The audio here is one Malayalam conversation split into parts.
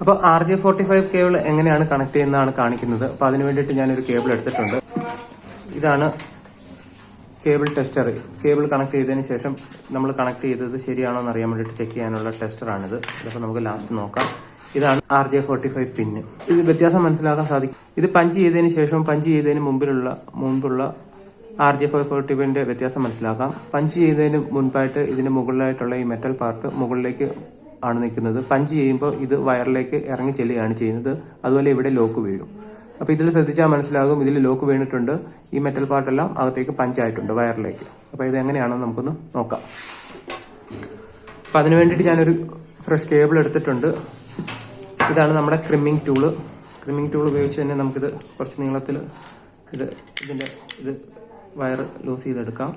അപ്പോൾ R J forty five cable എങ്ങനെയാണ് കണക്ട് ചെയ്യുന്നതാണ് കാണിക്കുന്നത്. അപ്പോൾ അതിന് വേണ്ടിയിട്ട് ഞാനൊരു കേബിൾ എടുത്തിട്ടുണ്ട്. ഇതാണ് കേബിൾ ടെസ്റ്റർ കേബിൾ കണക്ട് ചെയ്തതിന് ശേഷം നമ്മൾ കണക്ട് ചെയ്തത് ശരിയാണോ എന്ന് അറിയാൻ വേണ്ടിയിട്ട് ചെക്ക് ചെയ്യാനുള്ള ടെസ്റ്ററാണിത് ഇതൊക്കെ നമുക്ക് ലാസ്റ്റ് നോക്കാം. ഇതാണ് ആർ ജെ ഫോർട്ടി ഫൈവ് പിന്ന് ഇത് വ്യത്യാസം മനസ്സിലാക്കാൻ സാധിക്കും. ഇത് പഞ്ച് ചെയ്തതിന് ശേഷം പഞ്ച് ചെയ്തതിന് മുമ്പിലുള്ള മുമ്പുള്ള ആർ ജെ ഫൈവ് ഫോർട്ടി ഫൈവിന്റെ വ്യത്യാസം മനസ്സിലാക്കാം. പഞ്ച് ചെയ്തതിന് മുൻപായിട്ട് ഇതിന് മുകളിലായിട്ടുള്ള ഈ മെറ്റൽ പാർട്ട് മുകളിലേക്ക് ആണ് നിൽക്കുന്നത്. പഞ്ച് ചെയ്യുമ്പോൾ ഇത് വയറിലേക്ക് ഇറങ്ങി ചെല്ലുകയാണ് ചെയ്യുന്നത്. അതുപോലെ ഇവിടെ ലോക്ക് വീഴും. അപ്പോൾ ഇതിൽ ശ്രദ്ധിച്ചാൽ മനസ്സിലാകും. ഇതിൽ ലോക്ക് വീണിട്ടുണ്ട്. ഈ മെറ്റൽ പാർട്ടെല്ലാം അകത്തേക്ക് പഞ്ചായിട്ടുണ്ട് വയറിലേക്ക്. അപ്പോൾ ഇത് എങ്ങനെയാണെന്ന് നമുക്കൊന്ന് നോക്കാം. അപ്പം അതിന് വേണ്ടിയിട്ട് ഞാനൊരു ഫ്രഷ് കേബിൾ എടുത്തിട്ടുണ്ട്. ഇതാണ് നമ്മുടെ ക്രിമ്മിങ് ടൂൾ ക്രിമ്മിങ് ടൂൾ ഉപയോഗിച്ച് തന്നെ നമുക്കിത് കുറച്ച് നീളത്തിൽ ഇത് ഇതിന്റെ ഇത് വയർ ലൂസ് ചെയ്തെടുക്കാം.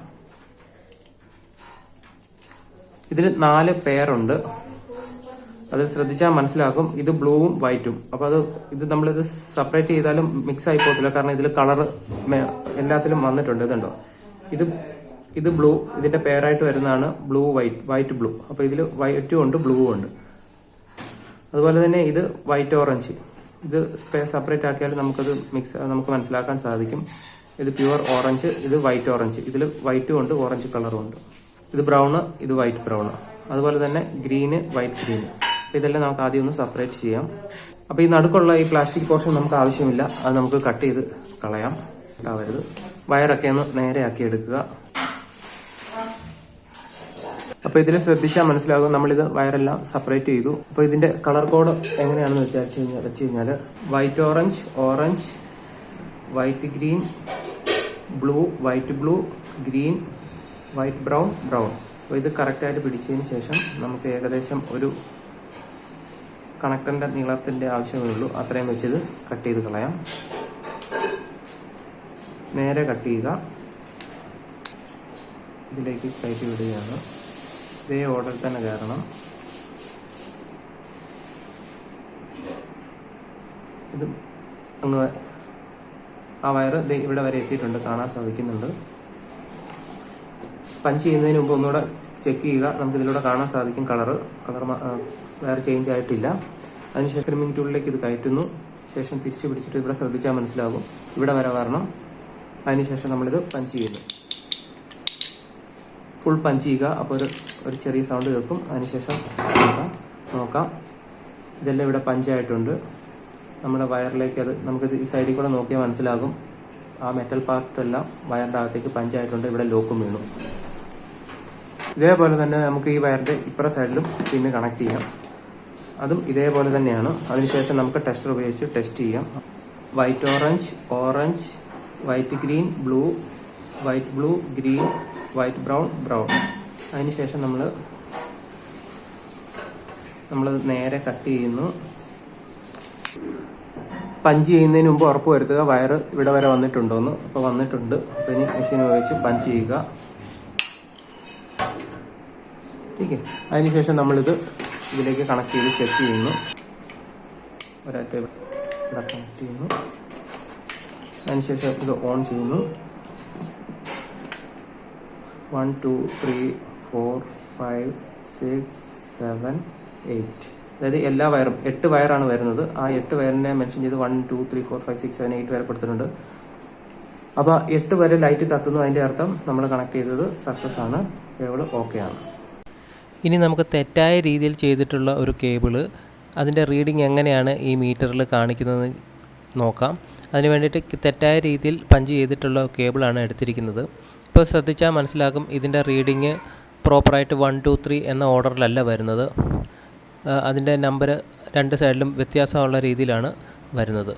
ഇതിൽ നാല് പെയറുണ്ട് അത് ശ്രദ്ധിച്ചാൽ മനസ്സിലാകും. ഇത് ബ്ലൂവും വൈറ്റും. അപ്പോൾ അത് ഇത് നമ്മളിത് സെപ്പറേറ്റ് ചെയ്താലും മിക്സ് ആയി പോകത്തില്ല. കാരണം ഇതിൽ കളർ എല്ലാത്തിലും വന്നിട്ടുണ്ട്. ഇതുണ്ടോ? ഇത് ഇത് ബ്ലൂ ഇതിന്റെ പേരായിട്ട് വരുന്നതാണ് ബ്ലൂ വൈറ്റ് വൈറ്റ് ബ്ലൂ. അപ്പോൾ ഇതിൽ വൈറ്റും ഉണ്ട് ബ്ലൂവും ഉണ്ട്. അതുപോലെ തന്നെ ഇത് വൈറ്റ് ഓറഞ്ച്. ഇത് സെപ്പറേറ്റ് ആക്കിയാൽ നമുക്കത് മിക്സ് നമുക്ക് മനസ്സിലാക്കാൻ സാധിക്കും. ഇത് പ്യുവർ ഓറഞ്ച് ഇത് വൈറ്റ് ഓറഞ്ച് ഇതിൽ വൈറ്റും ഉണ്ട് ഓറഞ്ച് കളറും ഉണ്ട്. ഇത് ബ്രൗണ് ഇത് വൈറ്റ് ബ്രൗണ് അതുപോലെ തന്നെ ഗ്രീന് വൈറ്റ് ഗ്രീന് ഇതെല്ലാം നമുക്ക് ആദ്യം ഒന്ന് സെപ്പറേറ്റ് ചെയ്യാം. അപ്പോൾ ഈ നടുക്കുള്ള ഈ പ്ലാസ്റ്റിക് പോർഷൻ നമുക്ക് ആവശ്യമില്ല. അത് നമുക്ക് കട്ട് ചെയ്ത് കളയാം. ഉണ്ടാവരുത് വയറൊക്കെ ഒന്ന് നേരെ ആക്കി എടുക്കുക. അപ്പോൾ ഇതിൽ ശ്രദ്ധിച്ചാൽ മനസ്സിലാകും നമ്മളിത് വയറെല്ലാം സെപ്പറേറ്റ് ചെയ്തു. അപ്പോൾ ഇതിന്റെ കളർ കോഡ് എങ്ങനെയാണെന്ന് വിചാരിച്ചു കഴിഞ്ഞാൽ വെച്ച് കഴിഞ്ഞാൽ white orange orange white green blue white blue green white brown brown അപ്പോൾ ഇത് കറക്റ്റായിട്ട് പിടിച്ചതിന് ശേഷം നമുക്ക് ഏകദേശം ഒരു കണക്ടറിന്റെ നീളത്തിന്റെ ആവശ്യമേ ഉള്ളൂ അത്രയും വെച്ചത് കട്ട് ചെയ്ത് കളയാം. നേരെ കട്ട് ചെയ്യുക. ഇതിലേക്ക് കയറ്റി വിടുകയാണ്. ഇതേ ഓർഡറിൽ തന്നെ കയറണം. ഇത് അങ്ങ് ആ വയറ് ഇവിടെ വരെ എത്തിയിട്ടുണ്ട്. കാണാൻ സാധിക്കുന്നുണ്ട്. പഞ്ച് ചെയ്യുന്നതിന് മുമ്പ് ഒന്നുകൂടെ ചെക്ക് ചെയ്യുക. നമുക്ക് ഇതിലൂടെ കാണാൻ സാധിക്കും കളർ കളർ വേറെ ചേഞ്ച് ആയിട്ടില്ല. അതിനുശേഷം ക്രിമിംഗ് ടൂളിലേക്ക് ഇത് കയറ്റുന്നു. ശേഷം തിരിച്ചു പിടിച്ചിട്ട് ഇവിടെ ശ്രദ്ധിച്ചാൽ മനസ്സിലാകും. ഇവിടെ വരെ വരണം. അതിനുശേഷം നമ്മളിത് പഞ്ച് ചെയ്യുന്നു. ഫുൾ പഞ്ച് ചെയ്യുക. അപ്പോൾ ഒരു ഒരു ചെറിയ സൗണ്ട് കേൾക്കും. അതിനുശേഷം നോക്കാം. ഇതെല്ലാം ഇവിടെ പഞ്ചായിട്ടുണ്ട് നമ്മുടെ വയറിലേക്ക് അത് നമുക്കിത് ഈ സൈഡിൽ കൂടെ നോക്കിയാൽ മനസ്സിലാകും. ആ മെറ്റൽ പാർട്ടെല്ലാം വയറിന്റെ അകത്തേക്ക് പഞ്ചായിട്ടുണ്ട് ഇവിടെ ലോക്കും വീണു. ഇതേപോലെ തന്നെ നമുക്ക് ഈ വയറിന്റെ ഇപ്പുറ സൈഡിലും പിന്നെ കണക്ട് ചെയ്യാം. അതും ഇതേപോലെ തന്നെയാണ്. അതിനുശേഷം നമുക്ക് ടെസ്റ്റർ ഉപയോഗിച്ച് ടെസ്റ്റ് ചെയ്യാം. White orange orange white green blue white blue green white brown brown അതിനുശേഷം നമ്മൾ നമ്മൾ നേരെ കട്ട് ചെയ്യുന്നു. പഞ്ച് ചെയ്യുന്നതിന് മുമ്പ് ഉറപ്പ് വരുത്തുക. വയർ ഇവിടെ വരെ വന്നിട്ടുണ്ടോന്ന്. അപ്പോൾ വന്നിട്ടുണ്ട്. അപ്പോൾ ഇനി മെഷീൻ ഉപയോഗിച്ച് പഞ്ച് ചെയ്യുക. ഓക്കെ. അതിനുശേഷം നമ്മളിത് ഇതിലേക്ക് കണക്ട് ചെയ്ത് സെറ്റ് ചെയ്യുന്നു. ഒരാൾ കണക്ട് ചെയ്യുന്നു. അതിനുശേഷം ഇത് ഓൺ ചെയ്യുന്നു. One two three four five six seven eight അതായത് എല്ലാ വയറും എട്ട് വയറാണ് വരുന്നത്. ആ എട്ട് വയറിനെ മെൻഷൻ ചെയ്ത് one two three four five six seven eight wire കൊടുത്തിട്ടുണ്ട്. അപ്പോൾ എട്ട് വരെ ലൈറ്റ് കത്തുന്നു അതിന്റെ അർത്ഥം നമ്മൾ കണക്ട് ചെയ്തത് സക്സസ് ആണ്. കേബിൾ ഓക്കെ ആണ്. ഇനി നമുക്ക് തെറ്റായ രീതിയിൽ ചെയ്തിട്ടുള്ള ഒരു കേബിൾ അതിന്റെ റീഡിംഗ് എങ്ങനെയാണ് ഈ മീറ്ററിൽ കാണിക്കുന്നത് നോക്കാം. അതിന് വേണ്ടിയിട്ട് തെറ്റായ രീതിയിൽ പഞ്ച് ചെയ്തിട്ടുള്ള കേബിളാണ് എടുത്തിരിക്കുന്നത്. ഇപ്പോൾ ശ്രദ്ധിച്ചാൽ മനസ്സിലാക്കും ഇതിന്റെ റീഡിങ് പ്രോപ്പറായിട്ട് വൺ ടു ത്രീ എന്ന ഓർഡറിലല്ല വരുന്നത്. അതിന്റെ നമ്പർ രണ്ട് സൈഡിലും വ്യത്യാസമുള്ള രീതിയിലാണ് വരുന്നത്.